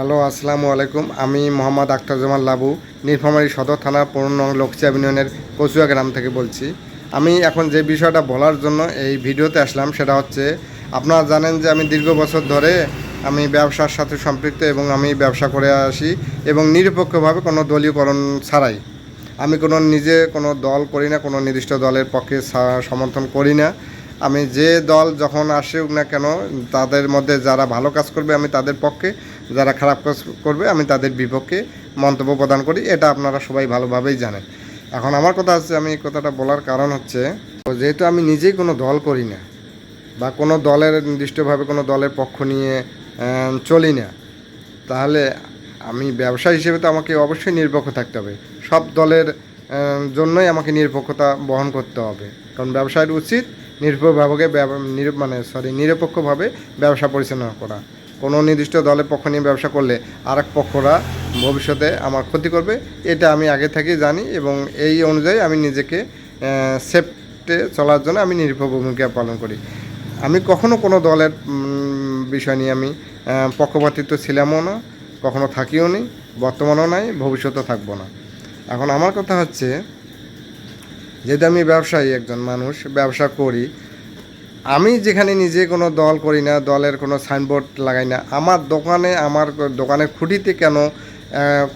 Hello, আসসালামু আলাইকুম। আমি মোহাম্মদ আখতার জামান লাবু নীলফামারী সদর থানা পনেরো নং লোকচিয়া ইউনিয়নের কচুয়া গ্রাম থেকে বলছি। আমি এখন যে বিষয়টা বলার জন্য এই ভিডিওতে আসলাম সেটা হচ্ছে, আপনারা জানেন যে আমি দীর্ঘ বছর ধরে আমি ব্যবসার সাথে সম্পৃক্ত এবং আমি ব্যবসা করে আসি এবং নিরপেক্ষভাবে কোনো দলীয়করণ ছাড়াই। আমি কোনো নিজে কোনো দল করি না, কোনো নির্দিষ্ট দলের পক্ষে সমর্থন করি না। আমি যে দল যখন আসুক না কেন, তাদের মধ্যে যারা ভালো কাজ করবে আমি তাদের পক্ষে, যারা খারাপ কাজ করবে আমি তাদের বিপক্ষে মন্তব্য প্রদান করি, এটা আপনারা সবাই ভালোভাবেই জানেন। এখন আমার কথা হচ্ছে, আমি এই কথাটা বলার কারণ হচ্ছে, যেহেতু আমি নিজেই কোনো দল করি না, বা কোনো দলের নির্দিষ্টভাবে কোনো দলের পক্ষ নিয়ে চলি না, তাহলে আমি ব্যবসা হিসেবে তো আমাকে অবশ্যই নিরপেক্ষ থাকতে হবে। সব দলের জন্যই আমাকে নিরপেক্ষতা বহন করতে হবে, কারণ ব্যবসায়ের উচিত নিরপেক্ষভাবে ব্যব- মানে সরি নিরপেক্ষভাবে ব্যবসা পরিচালনা করা। কোনো নির্দিষ্ট দলের পক্ষ নিয়ে ব্যবসা করলে আর এক পক্ষরা ভবিষ্যতে আমার ক্ষতি করবে, এটা আমি আগে থেকেই জানি এবং এই অনুযায়ী আমি নিজেকে সেফটে চলার জন্য আমি নিরপেক্ষ ভূমিকা পালন করি। আমি কখনো কোনো দলের বিষয় নিয়ে আমি পক্ষপাতিত্ব ছিলামও না, কখনো থাকিও নি, বর্তমানেও নাই ভবিষ্যতে থাকব না। এখন আমার কথা হচ্ছে যেহেতু আমি ব্যবসায়ী একজন মানুষ, ব্যবসা করি, আমি যেখানে নিজে কোনো দল করি না, দলের কোনো সাইনবোর্ড লাগাই না, আমার দোকানে, আমার দোকানের খুঁটিতে কেন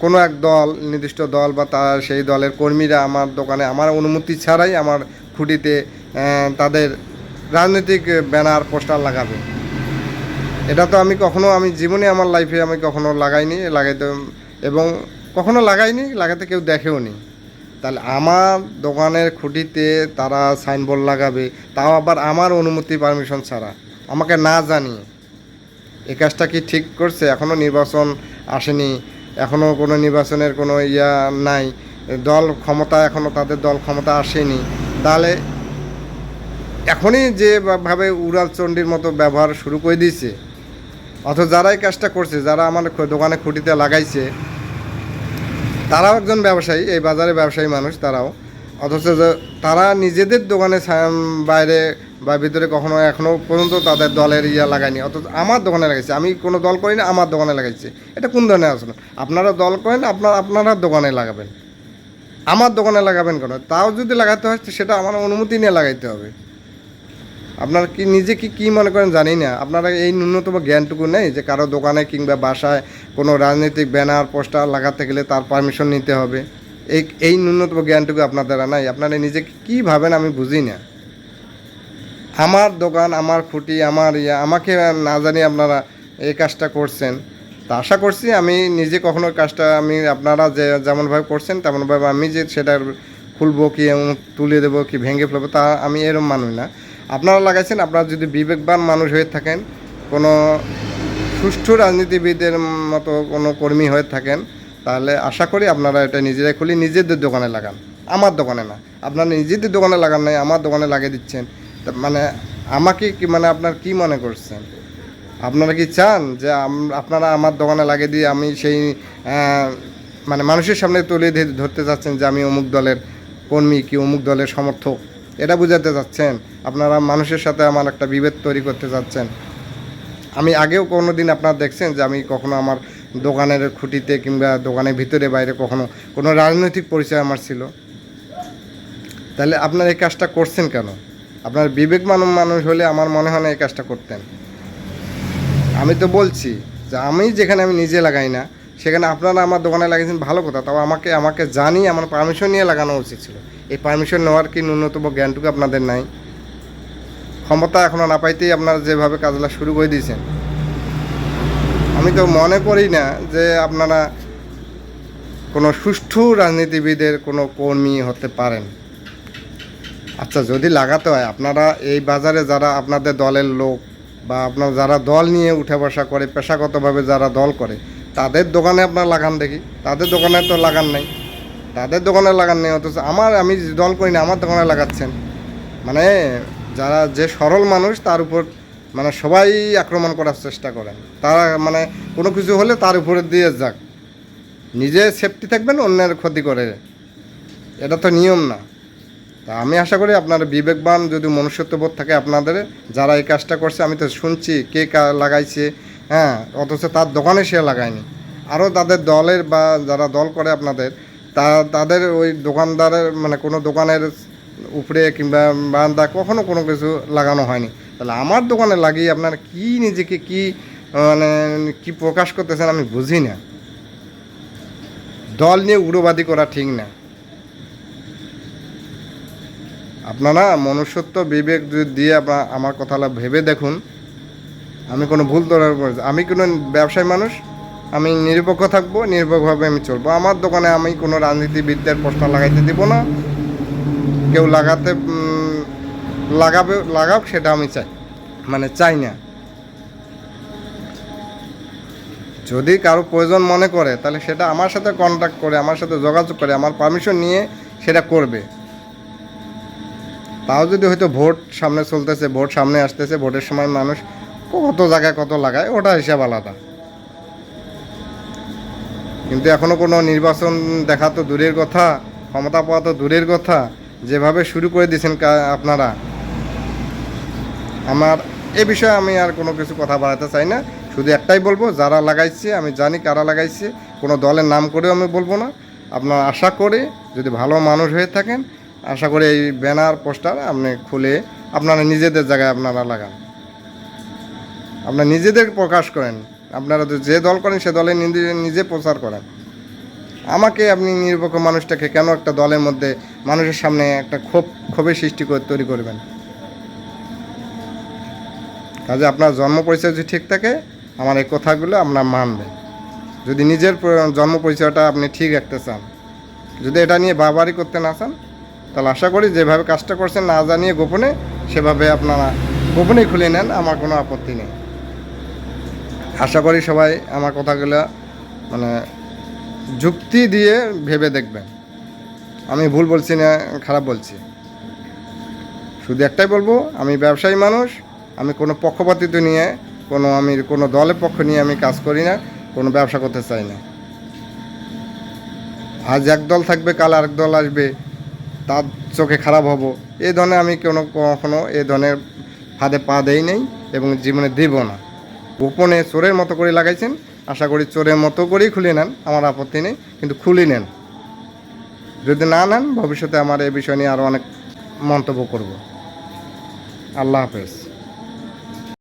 কোনো এক দল, নির্দিষ্ট দল বা তার সেই দলের কর্মীরা আমার দোকানে, আমার অনুমতি ছাড়াই আমার খুঁটিতে তাদের রাজনৈতিক ব্যানার, পোস্টার লাগাবে। এটা তো আমি কখনো, আমি জীবনে আমার লাইফে আমি কখনো লাগাইনি, লাগাইতে, এবং কখনো লাগাইনি, লাগাতে কেউ দেখেও নি। তাহলে আমার দোকানের খুঁটিতে তারা সাইনবোর্ড লাগাবে, তাও আবার আমার অনুমতি পারমিশন ছাড়া। আমাকে না জানিয়ে। এ কাজটা কি ঠিক করছে? এখনও নির্বাচন আসেনি। এখনও কোনো নির্বাচনের কোনো ইয়া নাই। দল ক্ষমতা এখনও তাদের দল ক্ষমতা আসেনি। তাহলে এখনই যেভাবে উড়াল চণ্ডীর মতো ব্যবহার শুরু করে দিয়েছে। অথচ যারা এই কাজটা করছে, যারা আমার দোকানে খুঁটিতে লাগাইছে তারাও একজন ব্যবসায়ী, এই বাজারে ব্যবসায়ী মানুষ তারাও। অথচ তারা নিজেদের দোকানে বাইরে বা ভিতরে কখনো এখনও পর্যন্ত তাদের দলের ইয়া লাগায়নি। অথচ আমার দোকানে লাগাইছে। আমি কোনো দল করি না, আমার দোকানে লাগাইছে। এটা কোন ধরনের আসলে আপনারা দল করেন, আপনার, আপনারা দোকানে লাগাবেন। আমার দোকানে লাগাবেন কেন? তাও যদি লাগাতে হয়, সেটা আমার অনুমতি নিয়ে লাগাইতে হবে। আপনারা কি নিজে কি, কী মনে করেন জানি না। আপনারা এই ন্যূনতম জ্ঞানটুকু নেই যে কারও দোকানে কিংবা বাসায় কোনো রাজনৈতিক ব্যানার, পোস্টার লাগাতে গেলে তার পারমিশন নিতে হবে। এই এই ন্যূনতম জ্ঞানটুকু আপনাদের নাই। আপনারা নিজে কী ভাবেন আমি বুঝি না। আমার দোকান, আমার খুঁটি, আমার ইয়া, আমাকে না জানি আপনারা এই কাজটা করছেন। তা আশা করছি আমি নিজে কখনো কাজটা আমি আপনারা যে, যেমনভাবে করছেন তেমনভাবে আমি যে সেটা খুলবো কি, তুলে দেবো কি, ভেঙে ফেলব তা আমি এরম মানুষ না। আপনারা লাগাইছেন, আপনারা যদি বিবেকবান মানুষ হয়ে থাকেন, কোনো সুষ্ঠু রাজনীতিবিদের মতো কোনো কর্মী হয়ে থাকেন, তাহলে আশা করি আপনারা এটা নিজেরাই খুলি, নিজেদের দোকানে লাগান। আমার দোকানে না, আপনারা নিজেদের দোকানে লাগান নাই, আমার দোকানে লাগিয়ে দিচ্ছেন। মানে আমাকে কি মানে আপনার কি মনে করছেন? আপনারা কি চান যে আপনারা আমার দোকানে লাগিয়ে দিয়ে আমি সেই মানে মানুষের সামনে তুলে ধরতে চাচ্ছেন যে আমি অমুক দলের কর্মী কি অমুক দলের সমর্থক? এটা বুঝাতে চাচ্ছেন। আপনারা মানুষের সাথে আমার একটা বিভেদ তৈরি করতে চাচ্ছেন। আমি আগেও কোনো দিন আপনারা দেখছেন যে আমি কখনো আমার দোকানের খুঁটিতে কিংবা দোকানের ভিতরে বাইরে কখনো কোনো রাজনৈতিক পরিচয় আমার ছিল। তাহলে আপনারা এই কাজটা করছেন কেন? আপনার বিবেকমান মানুষ হলে আমার মনে হয় না এই কাজটা করতেন। আমি তো বলছি যে আমি যেখানে আমি নিজে লাগাই না সেখানে আপনারা আমার দোকানে লাগিয়েছেন, ভালো কথা। তাও আমাকে আমাকে জানি, আমার পারমিশন নিয়ে লাগানো উচিত ছিল। এই পারমিশন নেওয়ার কি ন্যূনতম জ্ঞানটুকু আপনাদের নাই? ক্ষমতা এখনও না পাইতেই আপনারা যেভাবে কাজগুলো শুরু করে দিয়েছেন। আমি তো মনে করি না যে আপনারা কোনো সুষ্ঠু রাজনীতিবিদের কোনো কর্মী হতে পারেন। আচ্ছা যদি লাগাতে হয়, আপনারা এই বাজারে যারা আপনাদের দলের লোক বা আপনার যারা দল নিয়ে উঠে বসা করে, পেশাগতভাবে যারা দল করে তাদের দোকানে আপনার লাগান দেখি। তাদের দোকানে তো লাগান নেই। তাদের দোকানে লাগান নেই, অথচ আমার, আমি দল করি না, আমার দোকানে লাগাচ্ছেন। মানে যারা যে সরল মানুষ, তার উপর মানে সবাই আক্রমণ করার চেষ্টা করেন। তারা মানে কোনো কিছু হলে তার উপরে দিয়ে যাক। নিজে সেফটি থাকবেন, অন্যের ক্ষতি করে। এটা তো নিয়ম না। তা আমি আশা করি আপনারা বিবেকবান যদি মনুষ্যত্ববোধ থাকে আপনাদের, যারা এই কাজটা করছে, আমি তো শুনছি কে কা লাগাইছে হ্যাঁ অথচ তার দোকানে সে লাগায়নি। আরও তাদের দলের বা যারা দল করে আপনাদের, তা, তাদের ওই দোকানদারের মানে কোনো দোকানের উপরে কিংবা বারান্দা কখনো কোনো কিছু লাগানো হয়নি। তাহলে আমার দোকানে লাগিয়ে আপনারা কি নিজেকে কি মানে কি প্রকাশ করতেছেন আমি বুঝি না। দল নিয়ে উগ্রবাদী করা ঠিক না। আপনারা মনুষ্যত্ব বিবেক দিয়ে আপনার আমার কথাটা ভেবে দেখুন আমি কোনো ভুল ধরার পর আমি কোনো ব্যবসায়ী মানুষ, আমি নিরপেক্ষ থাকব, নিরপেক্ষভাবে আমি চলবো। আমার দোকানে আমি কোনো রাজনীতিবিদদের পোস্টার লাগাইতে দিব না। কেউ লাগাতে লাগাবে, লাগাক সেটা আমি চাই মানে চাই না। যদি কারও প্রয়োজন মনে করে, তাহলে সেটা আমার সাথে কন্ট্যাক্ট করে, আমার সাথে যোগাযোগ করে, আমার পারমিশন নিয়ে সেটা করবে। তাও যদি হয়তো ভোট সামনে চলতেছে, ভোট সামনে আসতেছে, ভোটের সময় মানুষ কত জায়গায় কত লাগায়, ওটা হিসাব আলাদা। কিন্তু এখনও কোনো নির্বাচন দেখা তো দূরের কথা, ক্ষমতা পাওয়া তো দূরের কথা, যেভাবে শুরু করে দিয়েছেন আপনারা। আমার এ বিষয়ে আমি আর কোনো কিছু কথা বাড়াতে চাই না। শুধু একটাই বলব, যারা লাগাইছে, আমি জানি কারা লাগাইছে, কোনো দলের নাম করেও আমি বলব না। আপনারা আশা করে যদি ভালো মানুষ হয়ে থাকেন, আশা করি এই ব্যানার, পোস্টার আপনি খুলে আপনারা নিজেদের জায়গায় আপনারা লাগান। আপনারা নিজেদের প্রকাশ করেন। আপনারা তো যে দল করেন, সে দলে নিজে প্রচার করেন। আমাকে আপনি নিরপেক্ষ মানুষটাকে কেন একটা দলের মধ্যে মানুষের সামনে একটা ক্ষোভ, ক্ষোভের সৃষ্টি করে, তৈরি করবেন? কাজে আপনার জন্ম পরিচয় যদি ঠিক থাকে, আমার এই কথাগুলো আপনার মানবেন। যদি নিজের জন্ম পরিচয়টা আপনি ঠিক রাখতে চান, যদি এটা নিয়ে বাবারি করতে না চান, তাহলে আশা করি যেভাবে কাজটা করছেন, না জানিয়ে গোপনে সেভাবে আপনারা গোপনেই খুলে নেন, আমার কোনো আপত্তি নেই। আশা করি সবাই আমার কথাগুলো মানে যুক্তি দিয়ে ভেবে দেখবেন। আমি ভুল বলছি না, খারাপ বলছি। শুধু একটাই বলব, আমি ব্যবসায়ী মানুষ, আমি কোনো পক্ষপাতিত্ব নিয়ে, কোনো আমি কোনো দলের পক্ষ নিয়ে আমি কাজ করি না, কোনো ব্যবসা করতে চাই না। আজ এক দল থাকবে, কাল আরেক দল আসবে, তার চোখে খারাপ হব। এই ধরনের আমি কোনো কখনো এই ধরনের ফাঁদে পা দেই নেই এবং জীবনে দেব না। গোপনে চোরের মতো করে লাগাইছেন। আশা করি চোরের মতো করেই খুলে নেন, আমার আপত্তি নেই, কিন্তু খুলে নেন। যদি না নেন, ভবিষ্যতে আমার এ বিষয় নিয়ে আরও অনেক মন্তব্য করব। আল্লাহ হাফেজ।